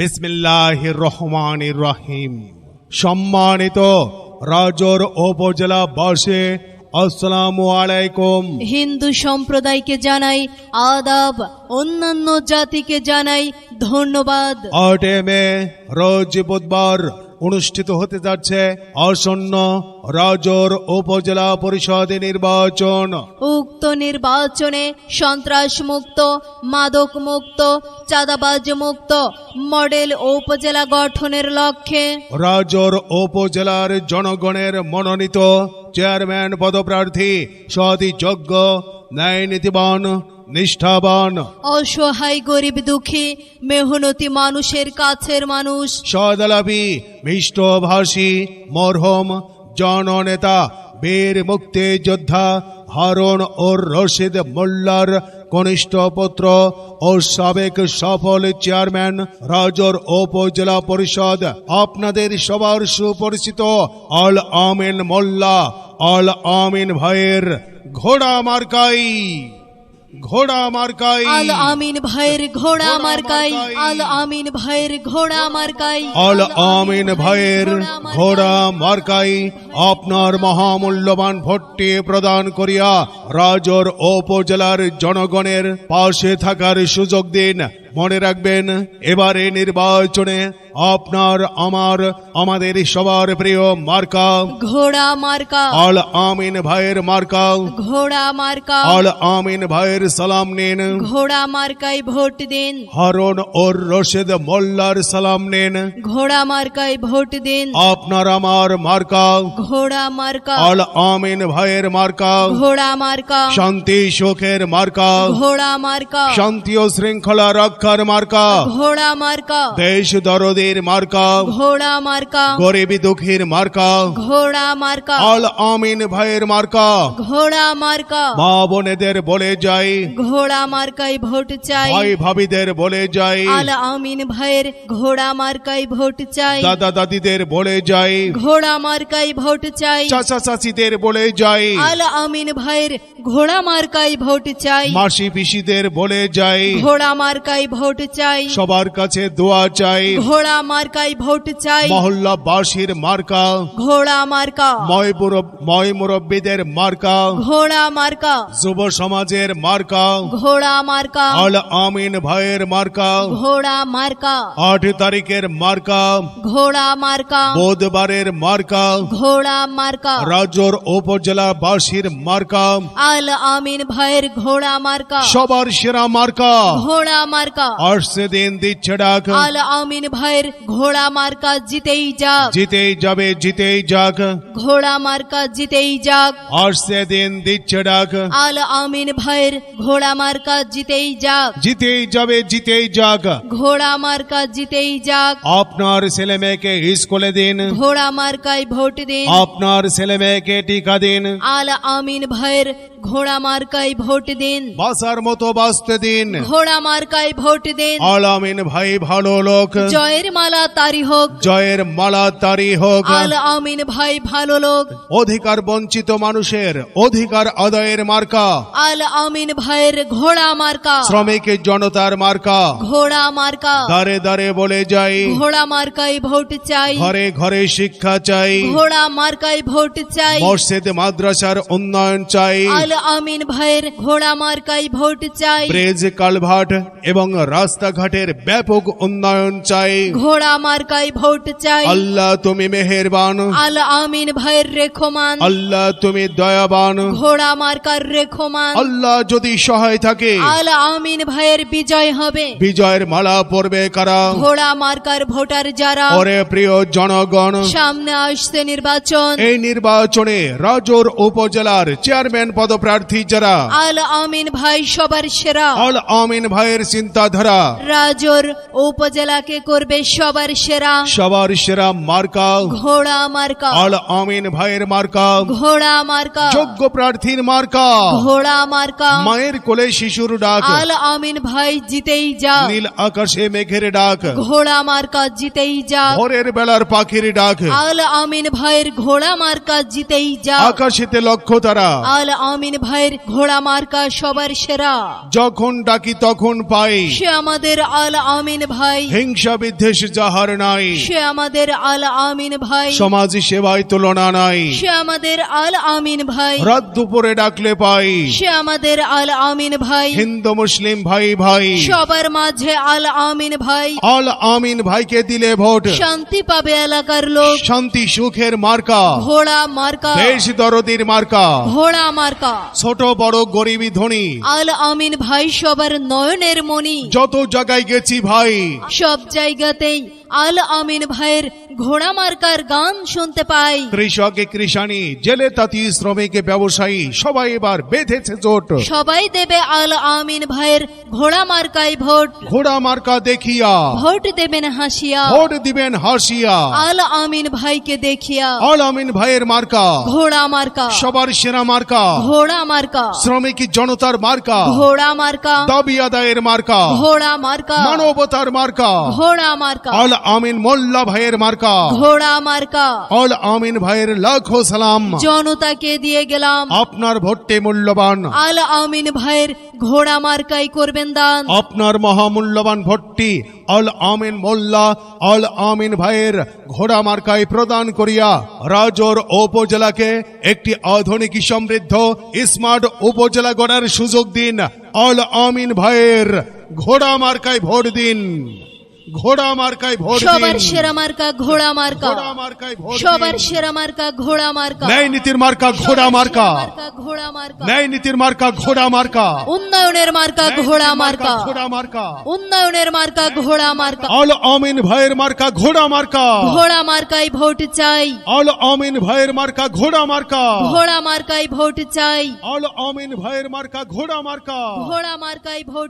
বিসমিল্লাহ রহমান রহিম। সম্মানিত রাজর উপজেলা বাসে আসসালামু আলাইকুম। হিন্দু সম্প্রদায়কে জানাই আদাব অন্যান্য জাতিকে জানাই ধন্যবাদ। আটে মে রোজ বুধবার অনুষ্ঠিত হতে যাচ্ছে আসন্ন রাজর উপজেলা পরিষদ নির্বাচন। উক্ত নির্বাচনে সন্ত্রাস মুক্ত মাদক মুক্ত চাঁদাবাজ মুক্ত মডেল উপজেলা গঠনের লক্ষ্যে রাজর উপজেলার জনগণের মনোনীত চেয়ারম্যান পদপ্রার্থী সদি যোগ্য ন্যায় নীতিবান নিষ্ঠাবান অসহায় গরিব দুঃখী মেহনতি মানুষের কাছের মানুষ সদালাপি মিষ্টভাষী মরহম জননেতা বীর মুক্তি যোদ্ধা হারুন ও রশিদ মোল্লার কনিষ্ঠ পুত্র ও সাবেক সফল চেয়ারম্যান রাজর উপজেলা পরিষদ। আপনাদের সবার সুপরিচিত আল আমিন মোল্লা, আল আমিন ভাইয়ের ঘোড়া মার্কাই। ঘোড়া মার্কাই আল আমিন ভাইয়ের ঘোড়া মার্কাই আল আমিন ভাইয়ের ঘোড়া মার্কাই আল আমিন ভাইয়ের ঘোড়া মার্কাই আপনার মহামূল্যবান ভোটটি প্রদান করিয়া রাজর উপজেলার জনগণের পাশে থাকার সুযোগ দিন। মনে রাখবেন এবারে নির্বাচনে আপনার আমার আমাদের সবার প্রিয় মার্কা। ঘোড়া মার্কা। আল আমিন ভাইয়ের মার্কা। ঘোড়া মার্কা। আল আমিন ভাইয়ের সালাম নিন। ঘোড়া মার্কায় ভোট দিন। হারুন ওর রশিদ মোল্লার সালাম নিন। ঘোড়া মার্কায় ভোট দিন। আপনার আমার মার্কা। ঘোড়া মার্কা। আল আমিন ভাইয়ের মার্কা। ঘোড়া মার্কা। শান্তি সুখের মার্কা। ঘোড়া মার্কা। শান্তি ও শৃঙ্খলা রক্ষার মার্কা। ঘোড়া মার্কা। দেশ দরদের মার্কা। ঘোড়া মার্কা। গরিবী দুঃখীর মার্কা। ঘোড়া মার্কা। আল আমিন ভাইয়ের মার্কা। ঘোড়া মার্কা। মা বোনেদের বলে যাই। ঘোড়া মার্কায় ভোট চাই। ভাই ভাবিদের বলে যাই। আল আমিন ভাইয়ের ঘোড়া মার্কায় ভোট চাই। দাদা দাদিদের বলে যাই। ঘোড়া মার্কাই ভোট চাই। চাচা চাচিদের বলে যাই। আল আমিন ভাইয়ের ঘোড়া মার্কাই ভোট চাই। মাসি পিসিদের বলে যাই। ঘোড়া মার্কাই ভোট চাই। সবার কাছে দোয়া চাই। ঘোড়া মার্কায় ভোট চাই। মহল্লা বাসীর মার্কা। ঘোড়া মার্কা। ময় ময় মুরব্বীদের মার্কা। ঘোড়া মার্কা। যুব সমাজের মার্কা। ঘোড়া মার্কা। আল আমিন ভাইয়ের মার্কা। ঘোড়া মার্কা। আট তারিখের মার্কা। ঘোড়া মার্কা। বুধবারের মার্কা। ঘোড়া মার্কা। রাজর উপজেলা বাসীর মার্কা। আল আমিন ভাইয়ের ঘোড়া মার্কা। সবার সেরা মার্কা। ঘোড়া মার্কা। আসছে দিন দিচ্ছে ডাক। আল আমিন ভাইয়ের ঘোড়া মার্কা জিতেই যাক। জিতেই যাবে জিতেই যাক। ঘোড়া মার্কা জিতেই যাক। আসছে দিন দিচ্ছে ডাক। আল আমিন ভাইয়ের ঘোড়া মার্কা জিতেই যাক। জিতেই যাবে জিতেই যাক। ঘোড়া মার্কা জিতেই যাক। আপনার ছেলে মেয়েকে স্কুলে দিন। ঘোড়া মার্কায় ভোট দিন। আপনার ছেলে মেয়েকে টিকা দিন। আল আমিন ভাইয়ের ঘোড়া মার্কায় ভোট দিন। বাসার মতো বাঁচতে দিন। ঘোড়া মার্কায় ভোট দিন। আলামিন ভাই ভালো লোক। জয়ের মালা তারি হোক। জয়ের মালা তারি হোক। আল আমিন ভাই ভালো লোক। অধিকার বঞ্চিত মানুষের অধিকার আদায়ের মার্কা। আল আমিন ভাইয়ের ঘোড়া মার্কা। শ্রমিক জনতার মার্কা। ঘোড়া মার্কা। দারে দারে বলে যাই। ঘোড়া মার্কায় ভোট চাই। ঘরে ঘরে শিক্ষা চাই। ঘোড়া মার্কায় ভোট চাই। মসজিদ মাদ্রাসার উন্নয়ন চাই। আল আমিন ভাইয়ের ঘোড়া মার্কায় ভোট চাই। ব্রিজ কালভার্ট এবং রাস্তাঘাটের ব্যাপক উন্নয়ন চাই। ঘোড়া মার্কাই ভোট চাই। আল্লাহ তুমি মেহেরবান। আল আমিন ভাইয়ের রেখমান। আল্লাহ তুমি দয়াবান। ঘোড়া মার্কার রেখমান। আল্লাহ যদি সহায় থাকে। আল আমিন ভাইয়ের বিজয় হবে। বিজয়ের মালা পড়বে কারা? ঘোড়া মার্কার ভোটার যারা। ওরে প্রিয় জনগণ। সামনে আসছে নির্বাচন। এই নির্বাচনে রাজোর উপজেলার চেয়ারম্যান পদপ্রার্থী যারা? আল আমিন ভাই সবার সেরা। আল আমিন ভাইয়ের চিন্তাধারা। রাজোর উপজেলাকে করবে সবার সেরা। সবার সেরা মার্কা। ঘোড়া মার্কা। আল আমিন ভাইয়ের মার্কা। ঘোড়া মার্কা। যোগ্য প্রার্থীর মার্কা। ঘোড়া মার্কা। মায়ের কোলে শিশুর ডাক। আল আমিন ভাই জিতেই যা নীল আকাশে মেঘের ডাক। ঘোড়া মার্কা জিতেই যা ভোরের বেলার পাখির ডাক। আল আমিন ভাইয়ের ঘোড়া মার্কা জিতেই যা আকাশেতে লক্ষ্য তারা। আল আমিন আমিন ভাইয়ের ঘোড়া মার্কা সবার সেরা। যখন ডাকি তখন পাই। সে আমাদের আল আমিন ভাই। হিংসা বিদ্বেষ যাহার নাই। সে আমাদের আল আমিন ভাই। সমাজ সেবায় তুলনা নাই। সে আমাদের আল আমিন ভাই। রাত দুপুরে ডাকলে পাই। সে আমাদের আল আমিন ভাই। হিন্দু মুসলিম ভাই ভাই। সবার মাঝে আল আমিন ভাই। আল আমিন ভাইকে দিলে ভোট। শান্তি পাবে এলাকার লোক। শান্তি সুখের মার্কা। ঘোড়া মার্কা। দেশ দরদির মার্কা। ঘোড়া মার্কা। ছোট বড় গরিবি ধনী। আল আমিন ভাই সবার নয়নের মনি যত জায়গায় গেছি ভাই সব জায়গাতেই আল আমিন ভাইয়ের ঘোড়া মার্কার গান শুনতে পাই। কৃষক কৃষানি জেলে তাঁতি শ্রমিক ব্যবসায়ী সবাই এবার বেঁধেছে জোট। সবাই দেবে আল আমিন ভাইয়ের ঘোড়া মার্কায় ভোট। ঘোড়া মার্কা দেখিয়া। ভোট দেবেন হাসিয়া। ভোট দিবেন হাসিয়া। আল আমিন ভাইকে দেখিয়া। আল আমিন ভাইয়ের মার্কা। ঘোড়া মার্কা। সবার সেরা মার্কা। ঘোড়া মার্কা। শ্রমিক জনতার মার্কা। ঘোড়া মার্কা। দাবি আদায়ের মার্কা। ঘোড়া মার্কা। মানবতার মার্কা। ঘোড়া মার্কা। আল আমিন মোল্লা ভাইয়ের মার্কা। ঘোড়া মার্কা। অল আমিন ভাইয়ের লাখো সালাম। জনতাকে দিয়ে গেলাম। আপনার ভোটে মূল্যবান। আল আমিন ভাইয়ের ঘোড়া মার্কাই করবেন দান। আপনার মহামূল্যবান ভোটটি অল আমিন মোল্লা অল আমিন ভাইয়ের ঘোড়া মার্কায় প্রদান করিয়া রাজর উপজেলাকে একটি আধুনিক সমৃদ্ধ স্মার্ট উপজেলা গড়ার সুযোগ দিন। অল আমিন ভাইয়ের ঘোড়া মার্কায় ভোট দিন। ঘোড়া মার্কায় ভোট সবার সেরা মার্কা ঘোড়া মার্কা। ঘোড়া মার্কায় ভোট সবার সেরা মার্কা ঘোড়া মার্কা। ন্যায় নীতির মার্কা ঘোড়া মার্কা। ঘোড়া মার্কা। ন্যায় নীতির মার্কা ঘোড়া মার্কা। উন্নয়নের মার্কা ঘোড়া মার্কা ঘোড়া মার্কা। উন্নয়নের মার্কা ঘোড়া মার্কা। আল আমিন ভাইয়ের মার্কা ঘোড়া মার্কা। ঘোড়া মার্কাই ভোট চাই। আল আমিন ভাইয়ের মার্কা ঘোড়া মার্কা। ঘোড়া মার্কাই ভোট চাই। আল আমিন ভাইয়ের মার্কা ঘোড়া মার্কা। ঘোড়া মার্কাই ভোট